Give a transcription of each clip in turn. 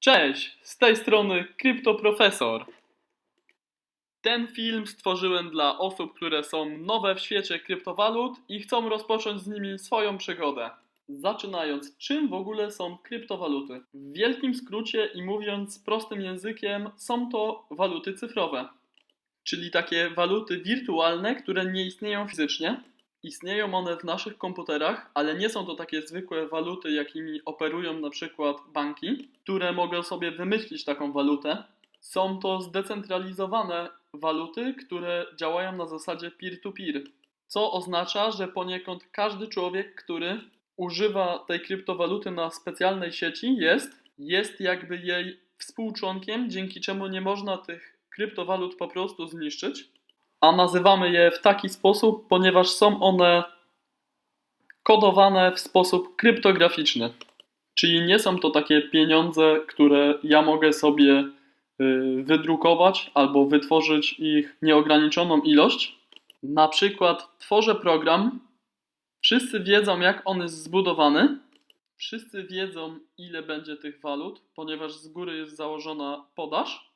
Cześć, z tej strony Kryptoprofesor. Ten film stworzyłem dla osób, które są nowe w świecie kryptowalut i chcą rozpocząć z nimi swoją przygodę. Zaczynając, czym w ogóle są kryptowaluty? W wielkim skrócie i mówiąc prostym językiem, są to waluty cyfrowe, czyli takie waluty wirtualne, które nie istnieją fizycznie. Istnieją one w naszych komputerach, ale nie są to takie zwykłe waluty, jakimi operują na przykład banki, które mogą sobie wymyślić taką walutę. Są to zdecentralizowane waluty, które działają na zasadzie peer-to-peer, co oznacza, że poniekąd każdy człowiek, który używa tej kryptowaluty na specjalnej sieci, jest, jest jakby jej współczłonkiem, dzięki czemu nie można tych kryptowalut po prostu zniszczyć a nazywamy je w taki sposób, ponieważ są one kodowane w sposób kryptograficzny. Czyli nie są to takie pieniądze, które ja mogę sobie y, wydrukować albo wytworzyć ich nieograniczoną ilość. Na przykład tworzę program, wszyscy wiedzą jak on jest zbudowany, wszyscy wiedzą ile będzie tych walut, ponieważ z góry jest założona podaż.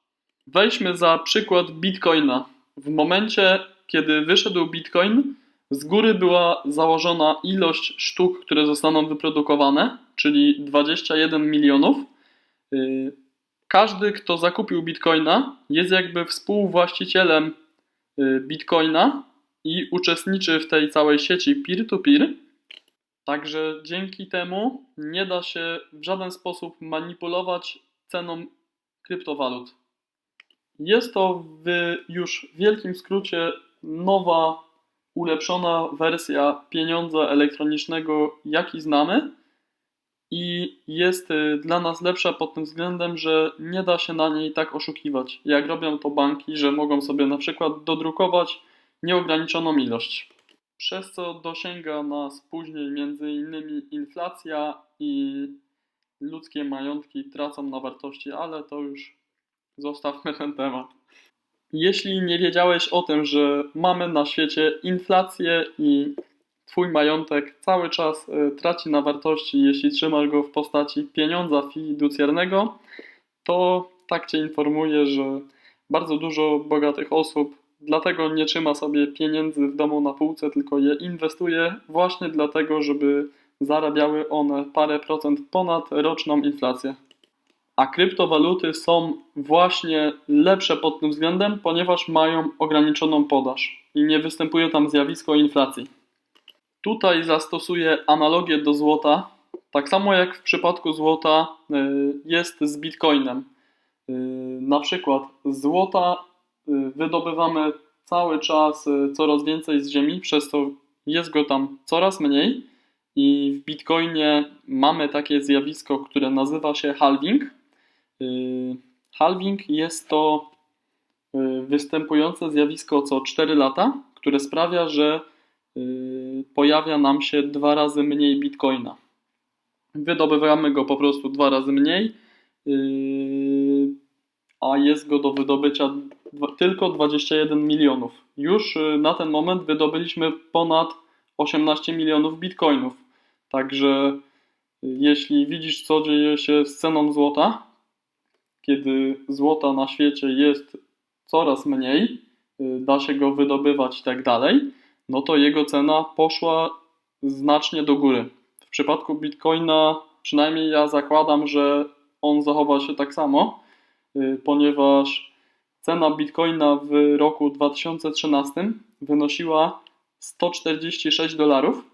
Weźmy za przykład Bitcoina. W momencie, kiedy wyszedł Bitcoin, z góry była założona ilość sztuk, które zostaną wyprodukowane, czyli 21 milionów. Yy, Każdy, kto zakupił Bitcoina, jest jakby współwłaścicielem yy, Bitcoina i uczestniczy w tej całej sieci peer-to-peer. Także dzięki temu nie da się w żaden sposób manipulować ceną kryptowalut. Jest to w już wielkim skrócie nowa, ulepszona wersja pieniądza elektronicznego, jaki znamy, i jest y, dla nas lepsza pod tym względem, że nie da się na niej tak oszukiwać, jak robią to banki, że mogą sobie na przykład dodrukować nieograniczoną ilość. Przez co dosięga nas później innymi inflacja i ludzkie majątki tracą na wartości, ale to już Zostawmy ten temat. Jeśli nie wiedziałeś o tym, że mamy na świecie inflację i Twój majątek cały czas y, traci na wartości, jeśli trzymasz go w postaci pieniądza fiducjarnego, to tak Cię informuję, że bardzo dużo bogatych osób dlatego nie trzyma sobie pieniędzy w domu na półce, tylko je inwestuje właśnie dlatego, żeby zarabiały one parę procent ponad roczną inflację. A kryptowaluty są właśnie lepsze pod tym względem, ponieważ mają ograniczoną podaż i nie występuje tam zjawisko inflacji. Tutaj zastosuję analogię do złota. Tak samo jak w przypadku złota y, jest z bitcoinem. Y, Na przykład złota y, wydobywamy cały czas coraz więcej z ziemi, przez to jest go tam coraz mniej. I w bitcoinie mamy takie zjawisko, które nazywa się halving. Y, Halving jest to y, występujące zjawisko co 4 lata, które sprawia, że y, pojawia nam się dwa razy mniej bitcoina. Wydobywamy go po prostu dwa razy mniej, a jest go do wydobycia tylko 21 milionów. Już na ten moment wydobyliśmy ponad 18 milionów bitcoinów. Także jeśli widzisz, co dzieje się z ceną złota, kiedy złota na świecie jest coraz mniej, y, da się go wydobywać i tak dalej, no to jego cena poszła znacznie do góry. W przypadku bitcoina, przynajmniej ja zakładam, że on zachowa się tak samo, y, ponieważ cena bitcoina w roku 2013 wynosiła 146 dolarów,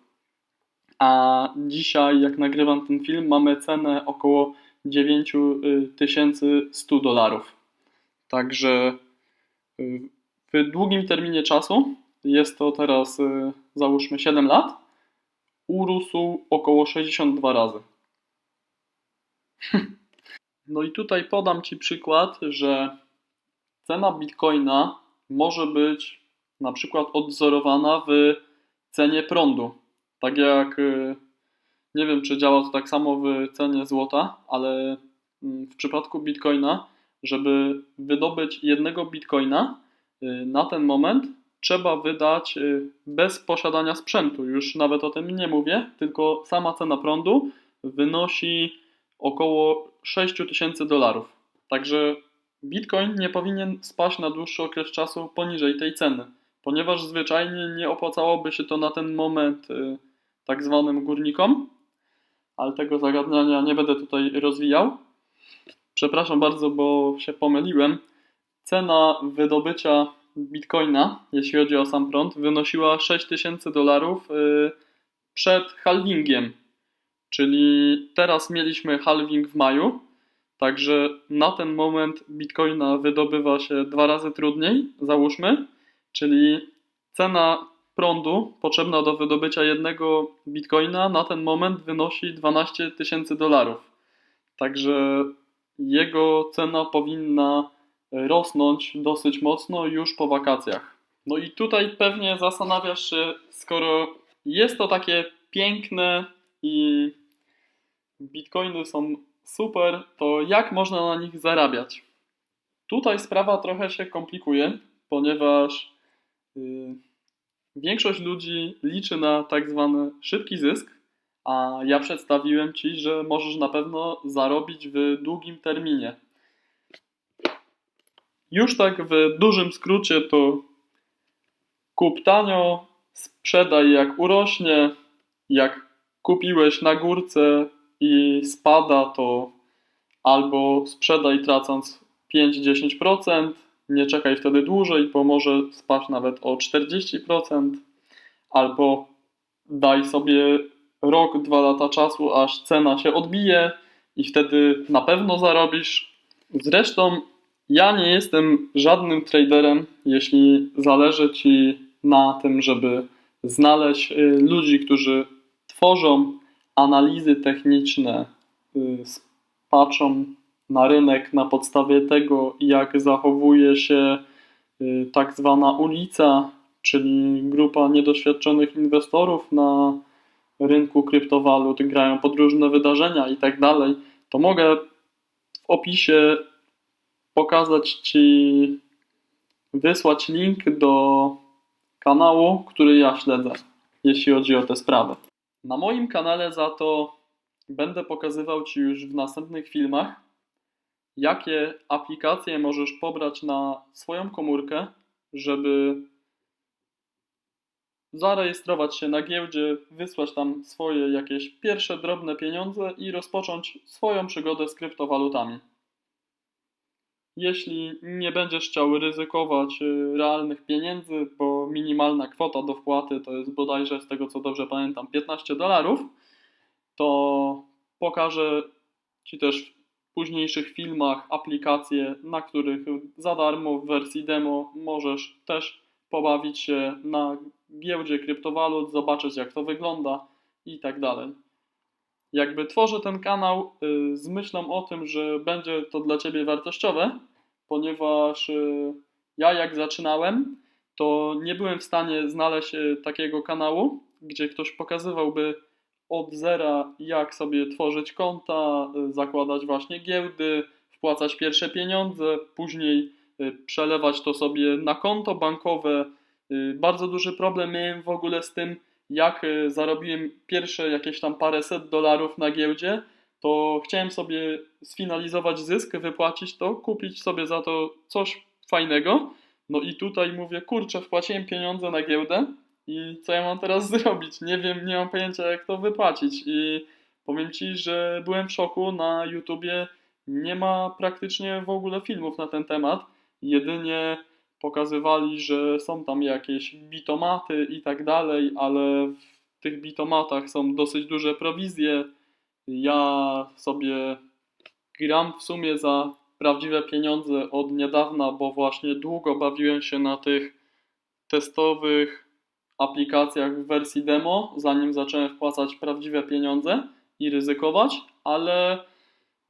a dzisiaj, jak nagrywam ten film, mamy cenę około 9100 dolarów. Także y, w długim terminie czasu, jest to teraz y, załóżmy 7 lat, urósł około 62 razy. No i tutaj podam Ci przykład, że cena bitcoina może być na przykład odzorowana w cenie prądu. Tak jak y, nie wiem, czy działa to tak samo w cenie złota, ale mm, w przypadku bitcoina, żeby wydobyć jednego bitcoina, y, na ten moment trzeba wydać y, bez posiadania sprzętu. Już nawet o tym nie mówię, tylko sama cena prądu wynosi około 6000 dolarów. Także Bitcoin nie powinien spaść na dłuższy okres czasu poniżej tej ceny, ponieważ zwyczajnie nie opłacałoby się to na ten moment y, tak zwanym górnikom, ale tego zagadnienia nie będę tutaj rozwijał. Przepraszam bardzo, bo się pomyliłem. Cena wydobycia bitcoina, jeśli chodzi o sam prąd, wynosiła 6000 dolarów y, przed halvingiem. Czyli teraz mieliśmy halving w maju, także na ten moment bitcoina wydobywa się dwa razy trudniej, załóżmy. Czyli cena prądu potrzebna do wydobycia jednego bitcoina na ten moment wynosi 12 tysięcy dolarów. Także jego cena powinna rosnąć dosyć mocno już po wakacjach. No i tutaj pewnie zastanawiasz się, skoro jest to takie piękne i bitcoiny są super, to jak można na nich zarabiać? Tutaj sprawa trochę się komplikuje, ponieważ yy, większość ludzi liczy na tak zwany szybki zysk, a ja przedstawiłem Ci, że możesz na pewno zarobić w długim terminie. Już tak w dużym skrócie to kup tanio, sprzedaj jak urośnie, jak kupiłeś na górce i spada to albo sprzedaj tracąc 5-10%, nie czekaj wtedy dłużej, bo może spaść nawet o 40%, albo daj sobie rok, dwa lata czasu, aż cena się odbije i wtedy na pewno zarobisz. Zresztą ja nie jestem żadnym traderem, jeśli zależy Ci na tym, żeby znaleźć y, ludzi, którzy tworzą analizy techniczne, y, patrzą na rynek na podstawie tego, jak zachowuje się y, tak zwana ulica, czyli grupa niedoświadczonych inwestorów na rynku kryptowalut, grają pod różne wydarzenia i tak dalej, to mogę w opisie pokazać Ci, wysłać link do kanału, który ja śledzę, jeśli chodzi o tę sprawę. Na moim kanale za to będę pokazywał Ci już w następnych filmach, jakie aplikacje możesz pobrać na swoją komórkę, żeby zarejestrować się na giełdzie, wysłać tam swoje jakieś pierwsze drobne pieniądze i rozpocząć swoją przygodę z kryptowalutami. Jeśli nie będziesz chciał ryzykować y, realnych pieniędzy, bo minimalna kwota do wpłaty to jest bodajże, z tego co dobrze pamiętam, 15 dolarów, to pokażę Ci też późniejszych filmach aplikacje, na których za darmo w wersji demo możesz też pobawić się na giełdzie kryptowalut, zobaczyć jak to wygląda i tak dalej. Jakby tworzę ten kanał y, z myślą o tym, że będzie to dla Ciebie wartościowe, ponieważ y, ja jak zaczynałem, to nie byłem w stanie znaleźć y, takiego kanału, gdzie ktoś pokazywałby od zera, jak sobie tworzyć konta, zakładać właśnie giełdy, wpłacać pierwsze pieniądze, później przelewać to sobie na konto bankowe. Bardzo duży problem miałem w ogóle z tym, jak zarobiłem pierwsze jakieś tam paręset dolarów na giełdzie, to chciałem sobie sfinalizować zysk, wypłacić to, kupić sobie za to coś fajnego. No i tutaj mówię, kurczę, wpłaciłem pieniądze na giełdę i co ja mam teraz zrobić? Nie wiem, nie mam pojęcia jak to wypłacić. I powiem Ci, że byłem w szoku, na YouTubie nie ma praktycznie w ogóle filmów na ten temat, jedynie pokazywali, że są tam jakieś bitomaty i tak dalej, ale w tych bitomatach są dosyć duże prowizje, ja sobie gram w sumie za prawdziwe pieniądze od niedawna, bo właśnie długo bawiłem się na tych testowych aplikacjach w wersji demo, zanim zacząłem wpłacać prawdziwe pieniądze i ryzykować, ale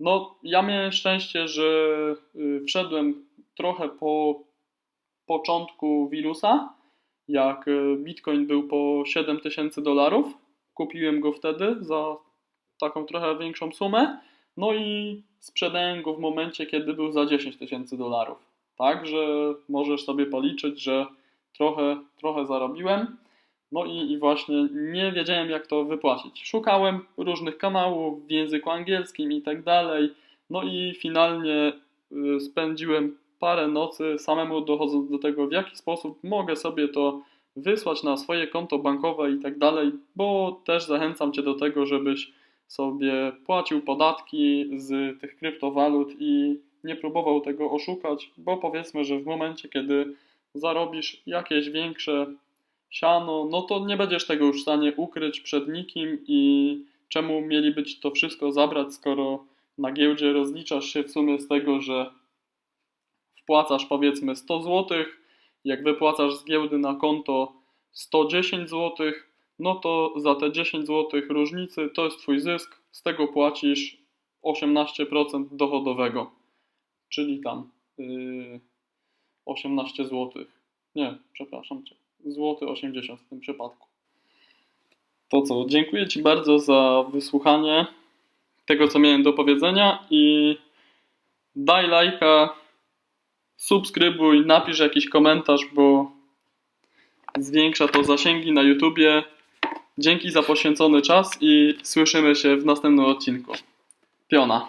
no, ja miałem szczęście, że y, wszedłem trochę po początku wirusa, jak y, Bitcoin był po 7000 dolarów. Kupiłem go wtedy za taką trochę większą sumę, no i sprzedałem go w momencie, kiedy był za 10 tysięcy dolarów. Także możesz sobie policzyć, że trochę, trochę zarobiłem. No i, i właśnie nie wiedziałem, jak to wypłacić. Szukałem różnych kanałów w języku angielskim i tak dalej. No i finalnie y, spędziłem parę nocy samemu dochodząc do tego, w jaki sposób mogę sobie to wysłać na swoje konto bankowe i tak dalej, bo też zachęcam Cię do tego, żebyś sobie płacił podatki z tych kryptowalut i nie próbował tego oszukać, bo powiedzmy, że w momencie, kiedy zarobisz jakieś większe siano, no to nie będziesz tego już w stanie ukryć przed nikim i czemu mieliby ci to wszystko zabrać, skoro na giełdzie rozliczasz się w sumie z tego, że wpłacasz powiedzmy 100 zł, jak wypłacasz z giełdy na konto 110 zł, no to za te 10 zł różnicy to jest Twój zysk, z tego płacisz 18% dochodowego, czyli tam yy, 18 zł. Nie, przepraszam Cię, złoty 80 w tym przypadku. To co, dziękuję Ci bardzo za wysłuchanie tego, co miałem do powiedzenia i daj lajka, subskrybuj, napisz jakiś komentarz, bo zwiększa to zasięgi na YouTubie. Dzięki za poświęcony czas i słyszymy się w następnym odcinku. Piona.